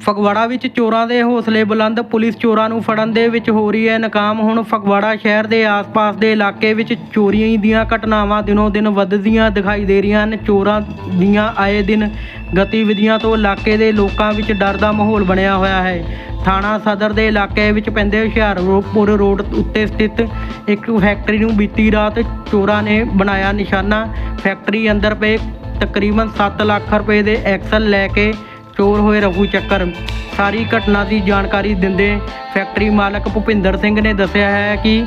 ਫਗਵਾੜਾ ਵਿੱਚ ਚੋਰਾਂ ਦੇ ਹੌਸਲੇ ਬੁਲੰਦ ਪੁਲਿਸ ਚੋਰਾਂ ਨੂੰ ਫੜਨ ਦੇ ਵਿੱਚ ਹੋ ਰਹੀ ਹੈ ਨਾਕਾਮ। ਹੁਣ ਫਗਵਾੜਾ ਸ਼ਹਿਰ ਦੇ ਆਸ-ਪਾਸ ਦੇ ਇਲਾਕੇ ਵਿੱਚ ਚੋਰੀਆਂ ਦੀਆਂ ਘਟਨਾਵਾਂ ਦਿਨੋ ਦਿਨ ਵੱਧਦੀਆਂ ਦਿਖਾਈ ਦੇ ਰਹੀਆਂ ਹਨ। ਚੋਰਾਂ ਦੀਆਂ ਆਏ ਦਿਨ ਗਤੀਵਿਧੀਆਂ ਤੋਂ ਇਲਾਕੇ ਦੇ ਲੋਕਾਂ ਵਿੱਚ ਡਰ ਦਾ ਮਾਹੌਲ ਬਣਿਆ ਹੋਇਆ ਹੈ। ਥਾਣਾ ਸਦਰ ਦੇ ਇਲਾਕੇ ਵਿੱਚ ਪੈਂਦੇ ਹੁਸ਼ਿਆਰਪੁਰ ਰੋਡ ਉੱਤੇ ਸਥਿਤ ਇੱਕ ਫੈਕਟਰੀ ਨੂੰ ਬੀਤੀ ਰਾਤ ਚੋਰਾਂ ਨੇ ਬਣਾਇਆ ਨਿਸ਼ਾਨਾ। ਫੈਕਟਰੀ ਅੰਦਰ ਪਏ ਤਕਰੀਬਨ 7 ਲੱਖ ਰੁਪਏ ਦੇ ਐਕਸਲ ਲੈ ਕੇ ਚੋਰ ਹੋਏ ਰਫੂ ਚੱਕਰ। ਸਾਰੀ ਘਟਨਾ ਦੀ ਜਾਣਕਾਰੀ ਦਿੰਦੇ ਫੈਕਟਰੀ ਮਾਲਕ ਭੁਪਿੰਦਰ ਸਿੰਘ ਨੇ ਦੱਸਿਆ ਹੈ ਕਿ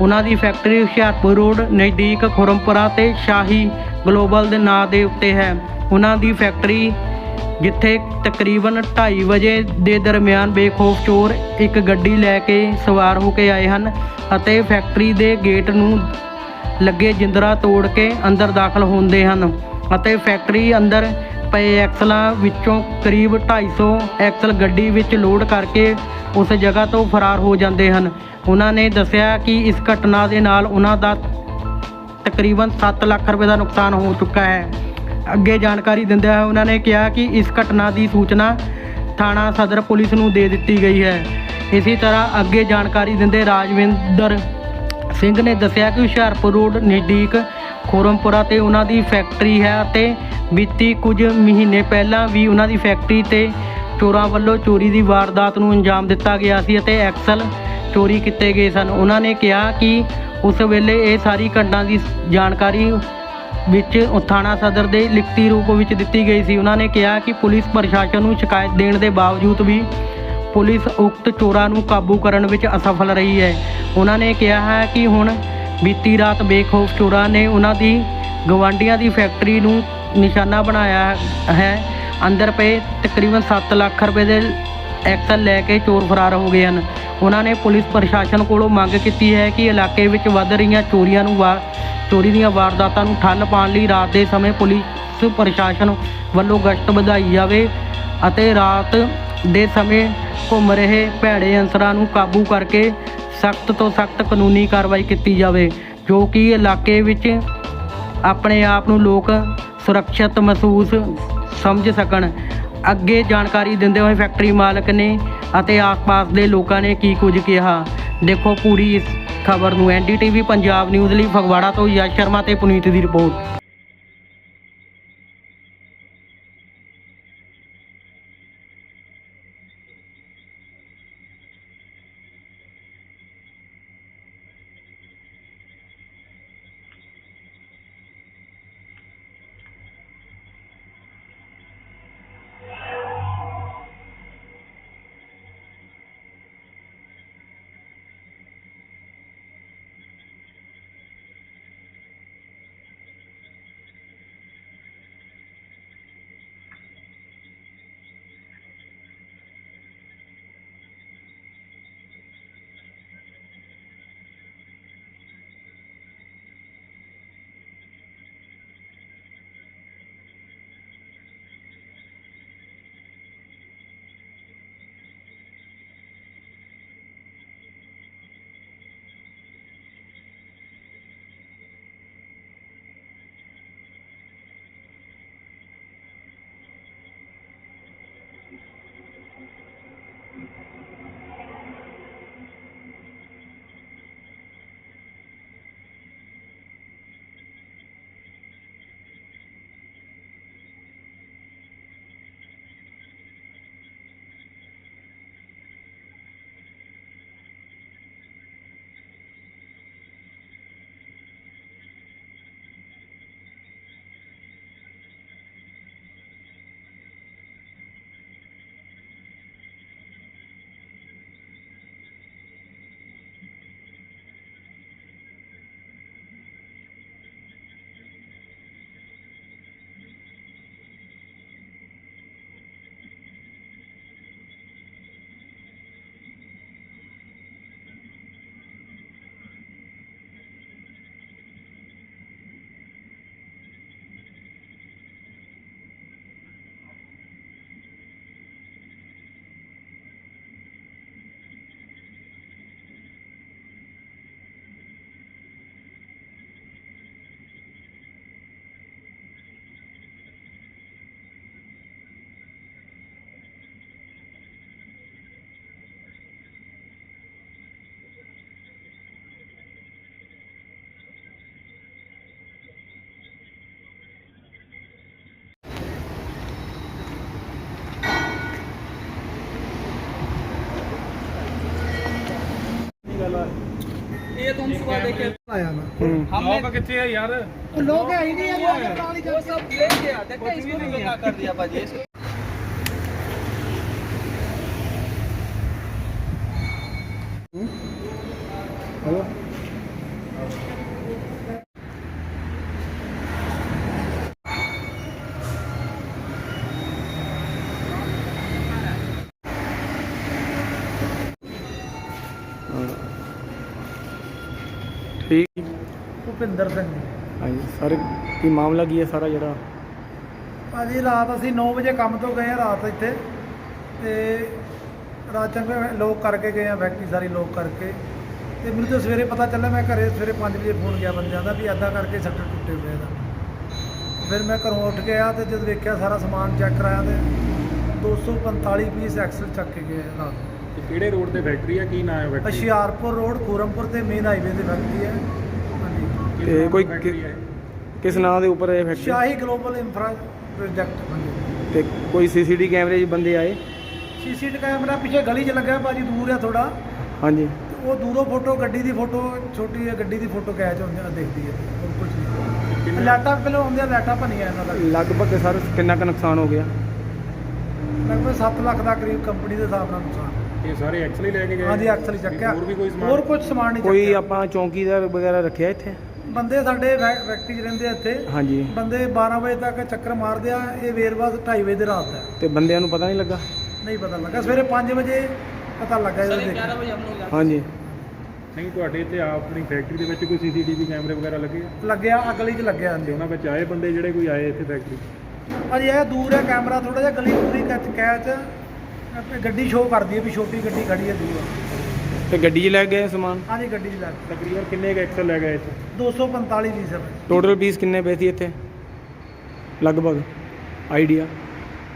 ਉਹਨਾਂ ਦੀ ਫੈਕਟਰੀ ਹੁਸ਼ਿਆਰਪੁਰ ਰੋਡ ਨਜ਼ਦੀਕ ਖੁਰਮਪੁਰਾ ਤੇ ਸ਼ਾਹੀ ਗਲੋਬਲ ਦੇ ਨਾਂ ਦੇ ਉੱਤੇ ਹੈ। ਉਹਨਾਂ ਦੀ ਫੈਕਟਰੀ ਜਿੱਥੇ ਤਕਰੀਬਨ 2:30 ਵਜੇ ਦੇ ਦਰਮਿਆਨ ਬੇਖੌਫ ਚੋਰ ਇੱਕ ਗੱਡੀ ਲੈ ਕੇ ਸਵਾਰ ਹੋ ਕੇ ਆਏ ਹਨ ਅਤੇ ਫੈਕਟਰੀ ਦੇ ਗੇਟ ਨੂੰ ਲੱਗੇ ਜਿੰਦਰਾ ਤੋੜ ਕੇ ਅੰਦਰ ਦਾਖਲ ਹੁੰਦੇ ਹਨ ਅਤੇ ਫੈਕਟਰੀ ਅੰਦਰ ਪਏ ਐਕਸਲਾਂ ਵਿੱਚੋਂ ਕਰੀਬ 250 ਐਕਸਲ ਗੱਡੀ ਵਿੱਚ ਲੋਡ ਕਰਕੇ ਉਸ ਜਗ੍ਹਾ ਤੋਂ ਫਰਾਰ ਹੋ ਜਾਂਦੇ ਹਨ। ਉਹਨਾਂ ਨੇ ਦੱਸਿਆ ਕਿ ਇਸ ਘਟਨਾ ਦੇ ਨਾਲ ਉਹਨਾਂ ਦਾ ਤਕਰੀਬਨ 7 ਲੱਖ ਰੁਪਏ ਦਾ ਨੁਕਸਾਨ ਹੋ ਚੁੱਕਾ ਹੈ। ਅੱਗੇ ਜਾਣਕਾਰੀ ਦਿੰਦਿਆਂ ਹੋਏ ਉਹਨਾਂ ਨੇ ਕਿਹਾ ਕਿ ਇਸ ਘਟਨਾ ਦੀ ਸੂਚਨਾ ਥਾਣਾ ਸਦਰ ਪੁਲਿਸ ਨੂੰ ਦੇ ਦਿੱਤੀ ਗਈ ਹੈ। ਇਸੇ ਤਰ੍ਹਾਂ ਅੱਗੇ ਜਾਣਕਾਰੀ ਦਿੰਦੇ ਰਾਜਵਿੰਦਰ ਸਿੰਘ ਨੇ ਦੱਸਿਆ ਕਿ ਹੁਸ਼ਿਆਰਪੁਰ ਰੋਡ ਨਜ਼ਦੀਕ ਖੋਰਮਪੁਰਾ ਤੇ ਉਹਨਾਂ ਦੀ ਫੈਕਟਰੀ ਹੈ ਅਤੇ ਬੀਤੀ ਕੁਝ ਮਹੀਨੇ ਪਹਿਲਾਂ ਵੀ ਉਹਨਾਂ ਦੀ ਫੈਕਟਰੀ ਤੇ ਚੋਰਾਂ ਵੱਲੋਂ ਚੋਰੀ ਦੀ ਵਾਰਦਾਤ ਨੂੰ ਅੰਜਾਮ ਦਿੱਤਾ ਗਿਆ ਸੀ ਅਤੇ ਐਕਸਲ ਚੋਰੀ ਕੀਤੇ ਗਏ ਸਨ। ਉਹਨਾਂ ਨੇ ਕਿਹਾ ਕਿ ਉਸ ਵੇਲੇ ਇਹ ਸਾਰੀ ਘਟਨਾ ਦੀ ਜਾਣਕਾਰੀ ਵਿੱਚ ਥਾਣਾ ਸਦਰ ਦੇ ਲਿਖਤੀ ਰੂਪ ਵਿੱਚ ਦਿੱਤੀ ਗਈ ਸੀ। ਉਹਨਾਂ ਨੇ ਕਿਹਾ ਕਿ ਪੁਲਿਸ ਪ੍ਰਸ਼ਾਸਨ ਨੂੰ ਸ਼ਿਕਾਇਤ ਦੇਣ ਦੇ ਬਾਵਜੂਦ ਵੀ ਪੁਲਿਸ ਉਕਤ ਚੋਰਾਂ ਨੂੰ ਕਾਬੂ ਕਰਨ ਵਿੱਚ ਅਸਫਲ ਰਹੀ ਹੈ। ਉਹਨਾਂ ਨੇ ਕਿਹਾ ਹੈ ਕਿ ਹੁਣ ਬੀਤੀ ਰਾਤ ਬੇਖੌਫ ਚੋਰਾਂ ਨੇ ਉਹਨਾਂ ਦੀ ਗਵਾਂਡੀਆਂ ਦੀ ਫੈਕਟਰੀ ਨੂੰ ਨਿਸ਼ਾਨਾ ਬਣਾਇਆ ਹੈ। ਅੰਦਰ ਪਏ ਤਕਰੀਬਨ 7 ਲੱਖ ਰੁਪਏ ਦੇ ਐਕਸਲ ਲੈ ਕੇ ਚੋਰ ਫਰਾਰ ਹੋ ਗਏ ਹਨ। ਉਹਨਾਂ ਨੇ ਪੁਲਿਸ ਪ੍ਰਸ਼ਾਸਨ ਕੋਲੋਂ ਮੰਗ ਕੀਤੀ ਹੈ ਕਿ ਇਲਾਕੇ ਵਿੱਚ ਵੱਧ ਰਹੀਆਂ ਚੋਰੀਆਂ ਨੂੰ ਵਾ ਚੋਰੀ ਦੀਆਂ ਵਾਰਦਾਤਾਂ ਨੂੰ ਠੱਲ ਪਾਉਣ ਲਈ ਰਾਤ ਦੇ ਸਮੇਂ ਪੁਲਿਸ ਪ੍ਰਸ਼ਾਸਨ ਵੱਲੋਂ ਗਸ਼ਤ ਵਧਾਈ ਜਾਵੇ ਅਤੇ ਰਾਤ ਦੇ ਸਮੇਂ ਘੁੰਮ ਰਹੇ ਭੈੜੇ ਅੰਸਰਾਂ ਨੂੰ ਕਾਬੂ ਕਰਕੇ ਸਖਤ ਤੋਂ ਸਖਤ ਕਾਨੂੰਨੀ ਕਾਰਵਾਈ ਕੀਤੀ ਜਾਵੇ, ਜੋ ਕਿ ਇਲਾਕੇ ਵਿੱਚ ਆਪਣੇ ਆਪ ਨੂੰ ਲੋਕ ਸੁਰੱਖਿਅਤ ਮਹਿਸੂਸ ਸਮਝ ਸਕਣ। ਅੱਗੇ ਜਾਣਕਾਰੀ ਦਿੰਦੇ ਹੋਏ ਫੈਕਟਰੀ ਮਾਲਕ ਨੇ ਅਤੇ ਆਸ-ਪਾਸ ਦੇ ਲੋਕਾਂ ਨੇ ਕੀ ਕੁਝ ਕਿਹਾ। ਦੇਖੋ ਪੂਰੀ ਇਸ ਖਬਰ ਨੂੰ। ਐਨਡੀਟੀਵੀ ਪੰਜਾਬ ਨਿਊਜ਼ ਲਈ ਫਗਵਾੜਾ ਤੋਂ ਯਸ਼ ਸ਼ਰਮਾ ਤੇ ਪੁਨੀਤ ਦੀ ਰਿਪੋਰਟ। सुबह देखे आया मैं हमने कितने है यार तो लोग है ही नहीं है वो पुरानी वो सब ले गया देखा इसको भी बेकार कर दिया भाजी हेलो ਭੁਪਿੰਦਰ ਸਿੰਘ ਜੀ। ਹਾਂਜੀ ਸਰ ਕੀ ਮਾਮਲਾ ਕੀ ਹੈ ਸਾਰਾ ਜਿਹੜਾ? ਭਾਜੀ ਰਾਤ ਅਸੀਂ 9 ਵਜੇ ਕੰਮ ਤੋਂ ਗਏ ਆ ਰਾਤ ਇੱਥੇ। ਤੇ ਰਾਤ ਚੰਗੇ ਲੋਕ ਕਰਕੇ ਗਏ ਆ ਫੈਕਟਰੀ ਸਾਰੀ ਲੋਕ ਕਰਕੇ। ਤੇ ਮੈਨੂੰ ਤਾਂ ਸਵੇਰੇ ਪਤਾ ਚੱਲਿਆ ਮੈਂ ਘਰੇ ਸਵੇਰੇ 5 ਵਜੇ ਫੋਨ ਗਿਆ ਬੰਦਿਆਂ ਦਾ ਵੀ ਅੱਧਾ ਕਰਕੇ ਸ਼ਟਰ ਟੁੱਟੇ ਪਏ ਦਾ ਫਿਰ ਮੈਂ ਘਰੋਂ ਉੱਠ ਗਿਆ ਤੇ ਜਦ ਵੇਖਿਆ ਸਾਰਾ ਸਮਾਨ ਚੈੱਕ ਕਰਾਇਆ ਤੇ 245 ਪੀਸ ਐਕਸਲ ਚੱਕ ਕੇ ਗਏ ਰਾਤ ਕਿਹੜੇ ਰੋਡ ਤੇ ਫੈਕਟਰੀ ਆ? ਕੀ ਨਾਮ ਹੈ ਫੈਕਟਰੀ ਹੁਸ਼ਿਆਰਪੁਰ ਰੋਡ ਖੂਰਮਪੁਰ ਤੇ ਮੇਨ ਹਾਈਵੇ ਤੇ ਫੈਕਟਰੀ ਹੈ ਤੇ ਕੋਈ ਦੀ ਹੈ ਕਿਸ ਨਾਂ ਦੇ ਉੱਪਰ ਇਹ factory Shahi global infra project ਹਾਂਜੀ ਤੇ ਕੋਈ ਸੀਸੀਟੀ ਕੈਮਰੇ 'ਚ ਬੰਦੇ ਆਏ? ਸੀਸੀਟੀ ਕੈਮਰਾ ਪਿੱਛੇ ਗਲੀ 'ਚ ਲੱਗਾ ਭਾਜੀ ਦੂਰ ਆ ਥੋੜਾ ਹਾਂਜੀ। ਉਹ ਦੂਰੋਂ ਫੋਟੋ ਗੱਡੀ ਦੀ ਫੋਟੋ ਛੋਟੀ ਜਿਹੀ ਗੱਡੀ ਦੀ ਫੋਟੋ ਕੈਚ ਹੁੰਦੀ ਆ ਦਿਖਦੀ ਹੈ ਹੋਰ ਕੁਝ ਨਹੀਂ। ਲਾਟਾਂ ਪਹਿਲਾਂ ਹੁੰਦੀਆਂ ਲਾਟਾਂ ਭੰਨੀਆਂ ਇਹਨਾਂ ਦਾ। ਲਗਭਗ ਸਰ ਕਿੰਨਾ ਕੁ ਨੁਕਸਾਨ ਹੋ ਗਿਆ? ਲਗਭਗ 7 ਲੱਖ ਦਾ ਕਰੀਬ ਕੰਪਨੀ ਦੇ ਹਿਸਾਬ ਨਾਲ ਨੁਕਸਾਨ। ਇਹ ਸਾਰੇ ਐਕਸਲ ਹੀ ਲੈ ਕੇ ਗਏ? ਹਾਂਜੀ ਐਕਸਲ ਚੱਕਿਆ। ਹੋਰ ਵੀ ਕੋਈ ਸਮਾਨ? ਹੋਰ ਕੁਝ ਸਮਾਨ ਨਹੀਂ ਕੋਈ ਚੱਕਿਆ। ਆਪਾਂ ਚੌਂਕੀਦਾਰ ਵਗੈਰਾ ਰੱਖਿਆ ਇੱਥੇ? ਬੰਦੇ ਸਾਡੇ ਵਿਅਕਤੀ ਚ ਰਹਿੰਦੇ ਆ ਇੱਥੇ। ਹਾਂਜੀ। ਬੰਦੇ 12 ਵਜੇ ਤੱਕ ਚੱਕਰ ਮਾਰਦੇ ਆ ਇਹ ਵੇਰਵਾ 2:30 ਵਜੇ ਦੇ ਰਾਤ ਦਾ ਤੇ ਬੰਦਿਆਂ ਨੂੰ ਪਤਾ ਨਹੀਂ ਲੱਗਾ? ਨਹੀਂ ਪਤਾ ਲੱਗਾ। ਸਵੇਰੇ 5 ਵਜੇ ਪਤਾ ਲੱਗਾ ਇਹਦਾ ਦੇਖ ਹਾਂਜੀ। ਨਹੀਂ ਤੁਹਾਡੇ ਇੱਥੇ ਆਪਣੀ ਫੈਕਟਰੀ ਦੇ ਵਿੱਚ ਕੋਈ ਸੀਸੀਟੀਵੀ ਕੈਮਰੇ ਵਗੈਰਾ ਲੱਗੇ ਆ? ਲੱਗਿਆ ਅਗਲੀ ਚ ਲੱਗਿਆ ਤੇ ਉਹਨਾਂ ਵਿੱਚ ਆਏ ਬੰਦੇ ਜਿਹੜੇ ਕੋਈ ਆਏ ਇੱਥੇ ਫੈਕਟਰੀ ਅਜੇ ਇਹ ਦੂਰ ਹੈ ਕੈਮਰਾ ਥੋੜਾ ਜਿਹਾ ਗਲੀ ਪੂਰੀ ਕੱਚ ਕੈਚ ਗੱਡੀ ਸ਼ੋਅ ਕਰਦੀ ਹੈ ਵੀ ਛੋਟੀ ਗੱਡੀ ਖੜੀ ਹੈ ਦੂਰ। ਤੇ ਗੱਡੀ 'ਚ ਲੈ ਗਏ ਸਮਾਨ? ਹਾਂਜੀ ਗੱਡੀ 'ਚ ਲੱਗ ਤਕਰੀਬਨ ਕਿੰਨੇ ਕੁ ਐਕਸਲ ਲੈ ਗਏ ਇੱਥੇ? 245 ਦੀ ਸਰ। ਟੋਟਲ ਪੀਸ ਕਿੰਨੇ ਪਏ ਸੀ ਇੱਥੇ? ਲਗਭਗ ਆਈਡੀਆ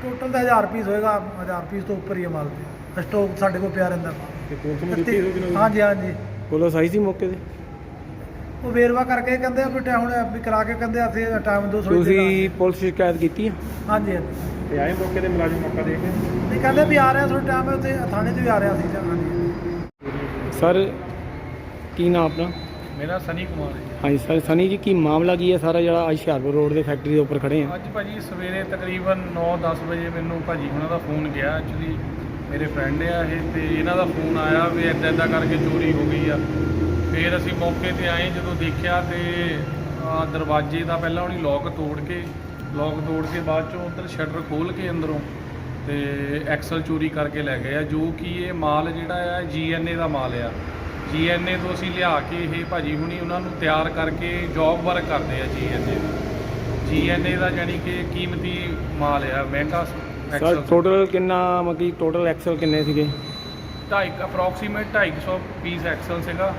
ਟੋਟਲ ਤਾਂ 1000 ਪੀਸ ਹੋਏਗਾ 1000 ਪੀਸ ਤੋਂ ਉੱਪਰ ਹੀ ਹੈ ਮਾਲ ਤੇ। ਸਟਾਕ ਸਾਡੇ ਕੋਲ ਪਿਆ ਰਹਿੰਦਾ। ਤੇ ਪੁਲਿਸ ਨੂੰ ਦਿੱਤੀ ਹੋਊਗੀ ਨਾ ਹਾਂਜੀ ਹਾਂਜੀ। ਪੁਲਿਸ ਆਈ ਸੀ ਮੌਕੇ ਤੇ? ਉਹ ਵੇਰਵਾ ਕਰਕੇ ਕਹਿੰਦੇ ਆ ਵੀ ਟਾਈਮ ਹੁਣ ਵੀ ਕਰਾ ਕੇ ਕਹਿੰਦੇ ਅਸੀਂ ਟਾਈਮ ਦੋ ਸੌ ਤੁਸੀਂ ਪੁਲਿਸ ਸ਼ਿਕਾਇਤ ਕੀਤੀ ਆ? ਹਾਂਜੀ ਹਾਂਜੀ। ਤੇ ਆਏ ਮੌਕੇ ਤੇ ਮੁਲਾਜ਼ਮ ਮੌਕਾ ਦੇ ਕੇ? ਨਹੀਂ ਕਹਿੰਦੇ ਵੀ ਆ ਰਿਹਾ ਥੋੜਾ ਟਾਈਮ ਹੈ ਉੱਥੇ ਥਾਣੇ 'ਚ ਵੀ ਆ ਰਿਹਾ ਸੀ ਹਾਂਜੀ। ਸਰ ਕੀ ਨਾਮ ਆਪਣਾ? ਮੇਰਾ ਸਨੀ ਕੁਮਾਰ ਹੈ ਹਾਂਜੀ ਸਰ ਸਨੀ ਜੀ ਕੀ ਮਾਮਲਾ ਕੀ ਹੈ ਸਾਰਾ ਜਿਹੜਾ ਅੱਜ ਹੁਸ਼ਿਆਰਪੁਰ ਰੋਡ ਦੇ ਫੈਕਟਰੀ ਦੇ ਉੱਪਰ ਖੜੇ ਆ? ਅੱਜ ਭਾਜੀ ਸਵੇਰੇ ਤਕਰੀਬਨ 9-10 ਵਜੇ ਮੈਨੂੰ ਭਾਜੀ ਉਹਨਾਂ ਦਾ ਫੋਨ ਗਿਆ। ਐਕਚੁਅਲੀ ਮੇਰੇ ਫਰੈਂਡ ਆ ਇਹ ਤੇ ਇਹਨਾਂ ਦਾ ਫੋਨ ਆਇਆ ਵੀ ਇੱਦਾਂ ਇੱਦਾਂ ਕਰਕੇ ਚੋਰੀ ਹੋ ਗਈ ਆ। ਫਿਰ ਅਸੀਂ ਮੌਕੇ ਤੇ ਆਏ ਜਦੋਂ ਦੇਖਿਆ ਤੇ ਆਹ ਦਰਵਾਜ਼ੇ ਦਾ ਪਹਿਲਾਂ ਉਹਨੇ ਲੋਕ ਤੋੜ ਕੇ ਲੋਕ ਤੋੜ ਕੇ ਬਾਅਦ ਚੋਂ ਉੱਧਰ ਸ਼ਟਰ ਖੋਲ ਕੇ ਅੰਦਰੋਂ ਤੇ ਐਕਸਲ ਚੋਰੀ ਕਰਕੇ ਲੈ ਗਏ ਆ ਜੋ ਕਿ ਇਹ ਮਾਲ ਜਿਹੜਾ ਆ ਜੀਐਨਏ ਦਾ ਮਾਲ ਆ। ਜੀਐਨਏ ਤੋਂ ਅਸੀਂ ਲਿਆ ਕੇ ਇਹ ਭਾਜੀ ਹੁਣੀ ਉਹਨਾਂ ਨੂੰ ਤਿਆਰ ਕਰਕੇ ਜੌਬ ਵਰਕ ਕਰਦੇ ਆ ਜੀਐਨਏ ਜੀਐਨਏ ਦਾ ਜਾਨੀ ਕਿ ਕੀਮਤੀ ਮਾਲ ਆ ਮਹਿੰਗਾ ਸਰ ਟੋਟਲ ਕਿੰਨਾ ਮਤਲਬ ਟੋਟਲ ਐਕਸਲ ਕਿੰਨੇ ਸੀਗੇ? ਢਾਈ ਅਪਰੋਕਸੀਮੇਟ 250 ਪੀਸ ਐਕਸਲ ਸੀਗਾ।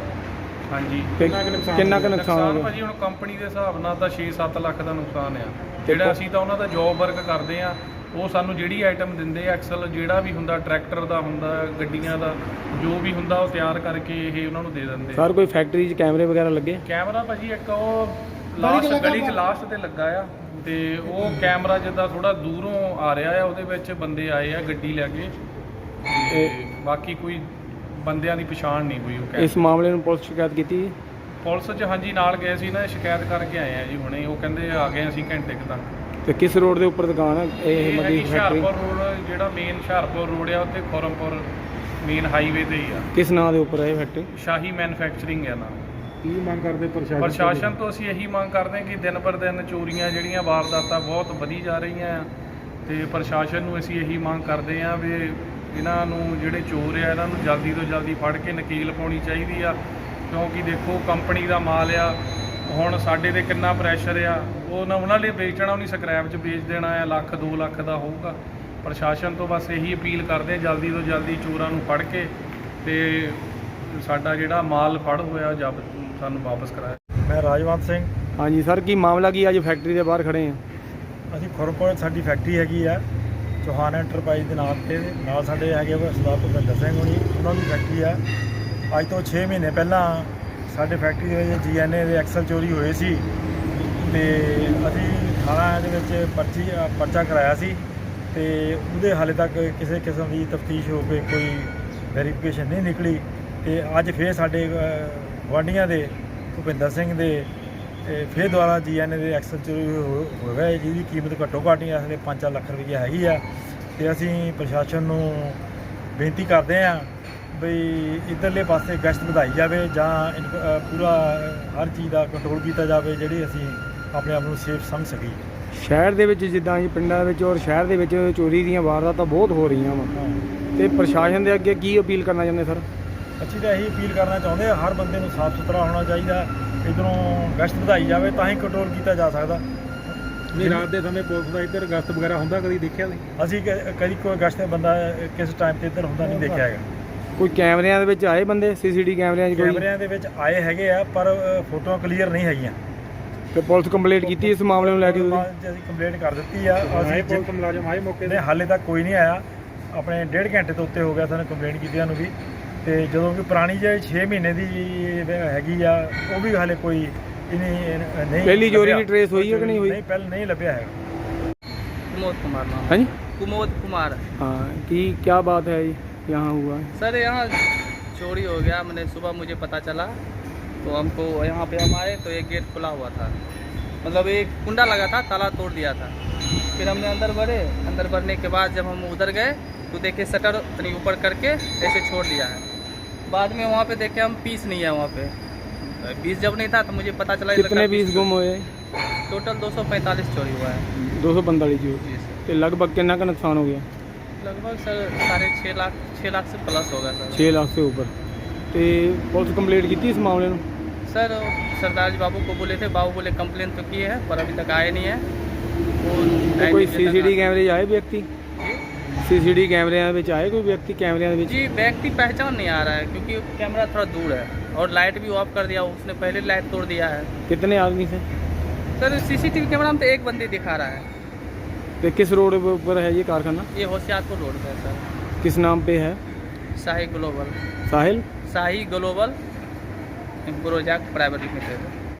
ਹਾਂਜੀ। ਕਿੰਨਾ ਕੁ ਨੁਕਸਾਨ ਹੋ ਗਿਆ ਭਾਜੀ ਹੁਣ ਕੰਪਨੀ ਦੇ ਹਿਸਾਬ ਨਾਲ ਤਾਂ 6-7 ਲੱਖ ਦਾ ਨੁਕਸਾਨ ਆ। ਜਿਹੜਾ ਅਸੀਂ ਤਾਂ ਉਹਨਾਂ ਦਾ ਜੌਬ ਵਰਕ ਕਰਦੇ ਆ ਉਹ ਸਾਨੂੰ ਜਿਹੜੀ ਆਈਟਮ ਦਿੰਦੇ ਆ ਐਕਸਲ ਜਿਹੜਾ ਵੀ ਹੁੰਦਾ ਟਰੈਕਟਰ ਦਾ ਹੁੰਦਾ ਗੱਡੀਆਂ ਦਾ ਜੋ ਵੀ ਹੁੰਦਾ ਉਹ ਤਿਆਰ ਕਰਕੇ ਇਹ ਉਹਨਾਂ ਨੂੰ ਦੇ ਦਿੰਦੇ ਆ। ਸਰ ਕੋਈ ਫੈਕਟਰੀ 'ਚ ਕੈਮਰੇ ਵਗੈਰਾ ਲੱਗੇ? ਕੈਮਰਾ ਭਾਜੀ ਇੱਕ ਉਹ ਲਾਸਟ ਗਲੀ 'ਚ ਲਾਸਟ ਤੇ ਲੱਗਾ ਆ। ਤੇ ਉਹ ਕੈਮਰਾ ਜਿੱਦਾਂ ਥੋੜਾ ਦੂਰੋਂ ਆ ਰਿਹਾ ਆ ਉਹਦੇ ਵਿੱਚ ਬੰਦੇ ਆਏ ਆ ਗੱਡੀ ਲੈ ਕੇ। ਤੇ ਬਾਕੀ ਕੋਈ ਬੰਦਿਆਂ ਦੀ ਪਛਾਣ ਨਹੀਂ ਹੋਈ ਉਹ ਕੈਮਰੇ ਇਸ ਮਾਮਲੇ ਨੂੰ ਪੁਲਿਸ ਸ਼ਿਕਾਇਤ ਕੀਤੀ ਜੀ? ਪੁਲਿਸ 'ਚ ਹਾਂਜੀ ਨਾਲ ਗਏ ਸੀ ਨਾ ਸ਼ਿਕਾਇਤ ਕਰਕੇ ਆਏ ਆ ਜੀ ਹੁਣੇ। ਉਹ ਕਹਿੰਦੇ ਆ ਗਏ ਅਸੀਂ ਘੰਟੇ ਕੁ ਤੱਕ। ਤੇ ਕਿਸ ਰੋਡ ਦੇ ਉੱਪਰ ਦੁਕਾਨ ਹੈ ਇਹ ਹੈਗੀ ਫੈਕਟਰੀ ਹੁਸ਼ਿਆਰਪੁਰ ਰੋਡ ਜਿਹੜਾ ਮੇਨ ਹੁਸ਼ਿਆਰਪੁਰ ਰੋਡ ਆ ਉੱਥੇ ਖੋਰਮਪੁਰ ਮੇਨ ਹਾਈਵੇ ਤੇ ਹੀ ਆ। ਕਿਸ ਨਾਂ ਦੇ ਉੱਪਰ ਹੈ ਇਹ ਫੈਕਟਰੀ ਸ਼ਾਹੀ ਮੈਨੂਫੈਕਚਰਿੰਗ ਆ ਨਾ ਕੀ ਮੰਗ ਕਰਦੇ ਪ੍ਰਸ਼ਾਸਨ ਤੋਂ? ਪ੍ਰਸ਼ਾਸਨ ਤੋਂ ਅਸੀਂ ਇਹੀ ਮੰਗ ਕਰਦੇ ਹਾਂ ਕਿ ਦਿਨ ਪਰ ਦਿਨ ਚੋਰੀਆਂ ਜਿਹੜੀਆਂ ਵਾਰਦਾਤਾਂ ਬਹੁਤ ਵਧੀ ਜਾ ਰਹੀਆਂ ਆ ਤੇ ਪ੍ਰਸ਼ਾਸਨ ਨੂੰ ਅਸੀਂ ਇਹੀ ਮੰਗ ਕਰਦੇ ਹਾਂ ਵੀ ਇਹਨਾਂ ਨੂੰ ਜਿਹੜੇ ਚੋਰ ਆ ਇਹਨਾਂ ਨੂੰ ਜਲਦੀ ਤੋਂ ਜਲਦੀ ਫੜ ਕੇ ਨਕੀਲ ਪਾਉਣੀ ਚਾਹੀਦੀ ਆ ਕਿਉਂਕਿ ਦੇਖੋ ਕੰਪਨੀ ਦਾ ਮਾਲ ਆ ਹੁਣ ਸਾਡੇ ਤੇ ਕਿੰਨਾ ਪ੍ਰੈਸ਼ਰ ਆ ਉਹ ਨਾ ਉਹਨਾਂ ਲਈ ਵੇਚਣਾ ਉਹਨੀ ਸਕ੍ਰੈਪ 'ਚ ਵੇਚ ਦੇਣਾ ਆ ਲੱਖ 2 ਲੱਖ ਦਾ ਹੋਊਗਾ। ਪ੍ਰਸ਼ਾਸਨ ਤੋਂ ਬਸ ਇਹੀ ਅਪੀਲ ਕਰਦੇ ਆ ਜਲਦੀ ਤੋਂ ਜਲਦੀ ਚੋਰਾਂ ਨੂੰ ਫੜ ਕੇ ਤੇ ਸਾਡਾ ਜਿਹੜਾ ਮਾਲ ਫੜ ਹੋਇਆ ਜਬ ਸਾਨੂੰ ਵਾਪਸ ਕਰਾਇਆ। ਮੈਂ ਰਾਜਵੰਤ ਸਿੰਘ। ਹਾਂਜੀ ਸਰ ਕੀ ਮਾਮਲਾ ਕੀ ਅੱਜ ਫੈਕਟਰੀ ਦੇ ਬਾਹਰ ਖੜੇ ਆ। ਅਸੀਂ ਖੁਰਮਪੁਰ ਸਾਡੀ ਫੈਕਟਰੀ ਹੈਗੀ ਆ ਚੌਹਾਨ ਐਂਟਰਪ੍ਰਾਈਜ਼ ਦੇ ਨਾਮ ਤੇ। ਨਾਲ ਸਾਡੇ ਹੈਗੇ ਸਰਦਾਰ ਭੁਪਿੰਦਰ ਸਿੰਘ ਹੋਣੀ ਉਹਨਾਂ ਦੀ ਫੈਕਟਰੀ ਆ। ਅੱਜ ਤੋਂ 6 ਮਹੀਨੇ ਪਹਿਲਾਂ ਸਾਡੇ ਫੈਕਟਰੀ ਦੇ ਜੀਐਨਏ ਦੇ ਐਕਸਲ ਚੋਰੀ ਹੋਏ ਸੀ। ਤੇ ਅਸੀਂ ਥਾਣਾ ਦੇ ਵਿੱਚ ਪਰਚੀ ਪਰਚਾ ਕਰਾਇਆ ਸੀ ਤੇ ਉਹਦੇ ਹਾਲੇ ਤੱਕ ਕਿਸੇ ਕਿਸਮ ਦੀ ਤਫਤੀਸ਼ ਹੋ ਕੇ ਕੋਈ ਵੈਰੀਫਿਕੇਸ਼ਨ ਨਹੀਂ ਨਿਕਲੀ ਤੇ ਅੱਜ ਫੇਰ ਸਾਡੇ ਅ, ਗੁਆਂਢੀਆਂ ਦੇ ਭੁਪਿੰਦਰ ਸਿੰਘ ਦੇ ਤੇ ਫਿਰ ਦੁਆਰਾ ਜੀਐਨਏ ਦੇ ਐਕਸਲ ਚੋਰੀ ਹੋ ਹੋ ਗਿਆ ਜਿਹਦੀ ਕੀਮਤ ਘੱਟੋ ਘੱਟ ਹੀ ਅਸਲੇ 5 ਲੱਖ ਰੁਪਏ ਹੈਗੀ ਆ। ਤੇ ਅਸੀਂ ਪ੍ਰਸ਼ਾਸਨ ਨੂੰ ਬੇਨਤੀ ਕਰਦੇ ਹਾਂ ਬਈ ਇਧਰਲੇ ਪਾਸੇ ਗਸ਼ਤ ਵਧਾਈ ਜਾਵੇ ਜਾਂ ਪੂਰਾ ਹਰ ਚੀਜ਼ ਦਾ ਕੰਟਰੋਲ ਕੀਤਾ ਜਾਵੇ ਜਿਹੜੀ ਅਸੀਂ ਆਪਣੇ ਆਪ ਨੂੰ ਸੇਫ ਸਮਝ ਸਕੀਏ ਸ਼ਹਿਰ ਦੇ ਵਿੱਚ ਜਿੱਦਾਂ ਜੀ ਪਿੰਡਾਂ ਵਿੱਚ ਔਰ ਸ਼ਹਿਰ ਦੇ ਵਿੱਚ ਚੋਰੀ ਦੀਆਂ ਵਾਰਦਾਤਾਂ ਬਹੁਤ ਹੋ ਰਹੀਆਂ ਵਾ। ਹਾਂ। ਤੇ ਪ੍ਰਸ਼ਾਸਨ ਦੇ ਅੱਗੇ ਕੀ ਅਪੀਲ ਕਰਨਾ ਚਾਹੁੰਦੇ ਸਰ? ਅਸੀਂ ਤਾਂ ਇਹੀ ਅਪੀਲ ਕਰਨਾ ਚਾਹੁੰਦੇ ਹਾਂ ਹਰ ਬੰਦੇ ਨੂੰ ਸਾਫ਼ ਸੁਥਰਾ ਹੋਣਾ ਚਾਹੀਦਾ ਇਧਰੋਂ ਗਸ਼ਤ ਵਧਾਈ ਜਾਵੇ ਤਾਂ ਹੀ ਕੰਟਰੋਲ ਕੀਤਾ ਜਾ ਸਕਦਾ। ਨਹੀਂ ਰਾਤ ਦੇ ਸਮੇਂ ਪੁਲਿਸ ਦਾ ਇੱਧਰ ਗਸ਼ਤ ਵਗੈਰਾ ਹੁੰਦਾ ਕਦੀ ਦੇਖਿਆ ਨਹੀਂ ਅਸੀਂ ਕ- ਕਦੀ ਕੋਈ ਗਸ਼ਤ ਦਾ ਬੰਦਾ ਕਿਸ ਟਾਈਮ ਤੇ ਇੱਧਰ ਹੁੰਦਾ ਨਹੀਂ ਦੇਖਿਆ ਹੈਗਾ। ਕੋਈ ਕੈਮਰਿਆਂ ਦੇ ਵਿੱਚ ਆਏ ਬੰਦੇ? ਸੀਸੀਟੀ ਕੈਮਰਿਆਂ 'ਚ ਕੋਈ? ਕੈਮਰਿਆਂ ਦੇ ਵਿੱਚ ਆਏ ਹੈਗੇ ਆ ਪਰ ਅ, ਫੋਟੋਆਂ ਕਲੀਅਰ ਨਹੀਂ ਹੈਗੀਆਂ। ਤੇ ਪੁਲਿਸ ਕੰਪਲੇਂਟ ਕੀਤੀ ਇਸ ਮਾਮਲੇ ਨੂੰ ਲੈ ਕੇ ਤੁਸੀਂ ਬਾਅਦ 'ਚ ਅਸੀਂ ਕੰਪਲੇਂਟ ਕਰ ਦਿੱਤੀ ਆ ਆਏ ਅਸੀਂ ਪੁਲਿਸ ਮੁਲਾਜ਼ਮ ਆਏ ਮੌਕੇ ਨੇ ਤੇ ਹਾਲੇ ਤੱਕ ਕੋਈ ਨਹੀਂ ਆਇਆ ਆਪਣੇ ਡੇਢ ਘੰਟੇ ਤੋਂ ਉੱਤੇ ਹੋ ਗਿਆ ਸਾਨੂੰ ਕੰਪਲੇਂਟ ਕੀਤਿਆਂ ਨੂੰ ਵੀ ਤੇ ਜਦੋਂ ਕਿ ਪੁਰਾਣੀ ਜੇ 6 ਮਹੀਨੇ ਦੀ ਹੈਗੀ ਆ ਉਹ ਵੀ ਹਾਲੇ ਕੋਈ ਇਹਨੇ ਨਹੀਂ ਪਹਿਲੀ ਚੋਰੀ ਲੱਭਿਆ। ਦੀ trace ਹੋਈ ਹੈ ਕਿ ਨਹੀਂ ਹੋਈ? ਨਹੀਂ ਪਹਿਲ ਨਹੀਂ ਲੱਭਿਆ ਹੈਗਾ कुमोद कुमार नाम ਹਾਂਜੀ कुमोद कुमार हाँ कि क्या बात है ये यहाँ हुआ है सर यहाँ चोरी हो गया मैंने सुबह मुझे पता चला तो हमको यहाँ पे हम आए तो एक गेट खुला हुआ था मतलब एक कुंडा लगा था ताला तोड़ दिया था फिर हमने अंदर बढ़े अंदर बढ़ने के बाद जब हम उधर गए तो देखे शटर तनी ऊपर करके ऐसे छोड़ दिया है बाद में वहाँ पे देखे हम पीस नहीं है वहाँ पे पीस जब नहीं था तो मुझे पता चला ये कितने लड़का पीस गुम हुए टोटल 245 चोरी हुआ है दो सौ पैंतालीस जी जी सर ਤੇ ਲਗਭਗ ਕਿੰਨਾ ਕੁ ਨੁਕਸਾਨ ਹੋ ਗਿਆ लगभग सर साढ़े छः लाख छः लाख से प्लस होगा सर 6 ਲੱਖ से ऊपर ਤੇ ਪੁਲਿਸ ਕੰਪਲੀਟ ਕੀਤੀ ਇਸ ਮਾਮਲੇ ਨੂੰ सर सरदार जी बाबू को बोले थे बाबू बोले कंप्लेन तो की है पर अभी तक आए नहीं है। तो कोई सीसीडी कैमरे आए व्यक्ति? सीसीडी कैमरे में आए कोई व्यक्ति कैमरे में? जी व्यक्ति पहचान नहीं आ रहा है क्योंकि कैमरा थोड़ा दूर है और लाइट भी ऑफ़ कर दिया उसने पहले लाइट तोड़ दिया है। कितने आदमी से सर सीसीटीवी कैमरा में तो एक बंदे दिखा रहा है। तो किस रोड पर है ये कारखाना? ये होशियारपुर रोड पर है सर। किस नाम पे है? साहिल ग्लोबल। साहिल? शाही ग्लोबल। પૂરો જાગ પ્રાઇવેટ લિમિટેડ